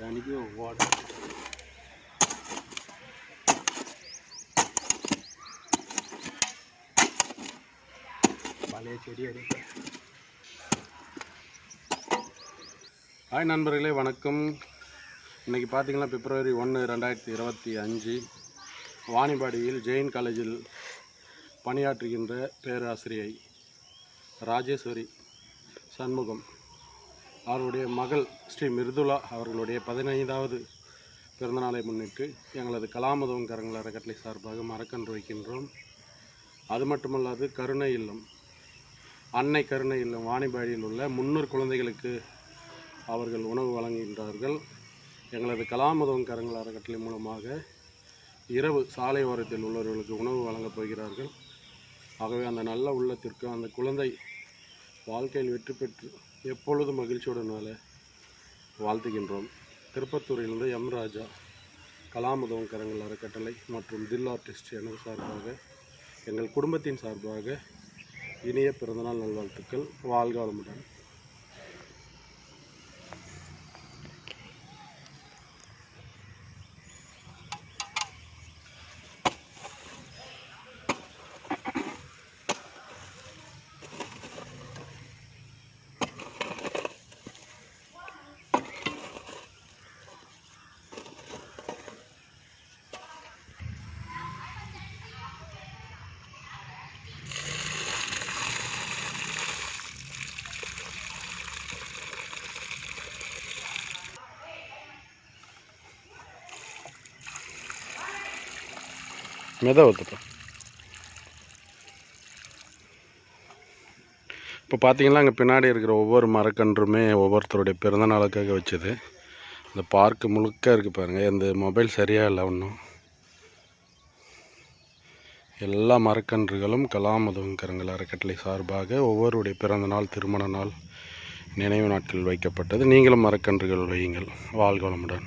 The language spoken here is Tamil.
దానికి వాటర్ பழைய செடி ஹாய் நண்பர்களே வணக்கம் இன்றைக்கி பார்த்தீங்கன்னா பிப்ரவரி ஒன்று ரெண்டாயிரத்தி இருபத்தி அஞ்சு. வாணிபாடியில் ஜெயின் காலேஜில் பணியாற்றுகின்ற பேராசிரியை ராஜேஸ்வரி சண்முகம். அவருடைய மகள் ஸ்ரீ மிருதுலா அவர்களுடைய பதினைந்தாவது பிறந்தநாளை முன்னிட்டு எங்களது கலாமுதவும் கரங்கள் அறக்கட்டளை சார்பாக மரக்கன்று வைக்கின்றோம். அது மட்டுமல்லாது கருணை இல்லம் அன்னை கருணை இல்லம் வாணிபாடியில் உள்ள முன்னூறு குழந்தைகளுக்கு அவர்கள் உணவு வழங்குகின்றார்கள். எங்களது கலாமுதவும் கரங்கள் அறக்கட்டளை மூலமாக இரவு சாலை ஓரத்தில் உள்ளவர்களுக்கு உணவு வழங்கப் போகிறார்கள். ஆகவே அந்த நல்ல உள்ளத்திற்கு அந்த குழந்தை வாழ்க்கையில் வெற்றி பெற்று எப்பொழுதும் மகிழ்ச்சியுடன் வாழ வாழ்த்துகின்றோம். திருப்பத்தூரிலிருந்து எம். ராஜா கலாமுதவம் கரங்கள் அறக்கட்டளை மற்றும் தில் ஆர்டிஸ்ட் எனது சார்பாக எங்கள் குடும்பத்தின் சார்பாக இனிய பிறந்தநாள் நல்வாழ்த்துக்கள். வாழ்க வளமுடன். மெதை ஊற்றுப்பா இப்போ பார்த்தீங்கன்னா அங்கே பின்னாடி இருக்கிற ஒவ்வொரு மரக்கன்றுமே ஒவ்வொருத்தருடைய பிறந்த நாளுக்காக வச்சது. இந்த பார்க்கு முழுக்க இருக்குது பாருங்கள் இந்த மொபைல் சரியாக இல்லை ஒன்றும் எல்லா மரக்கன்றுகளும் கலாமதவங்கரங்கள் அறக்கட்டளை சார்பாக ஒவ்வொருடைய பிறந்த நாள் திருமண நாள் நினைவு நாட்கள் வைக்கப்பட்டது. நீங்களும் மரக்கன்றுகள் வையுங்கள். வாழ்க வளமுடன்.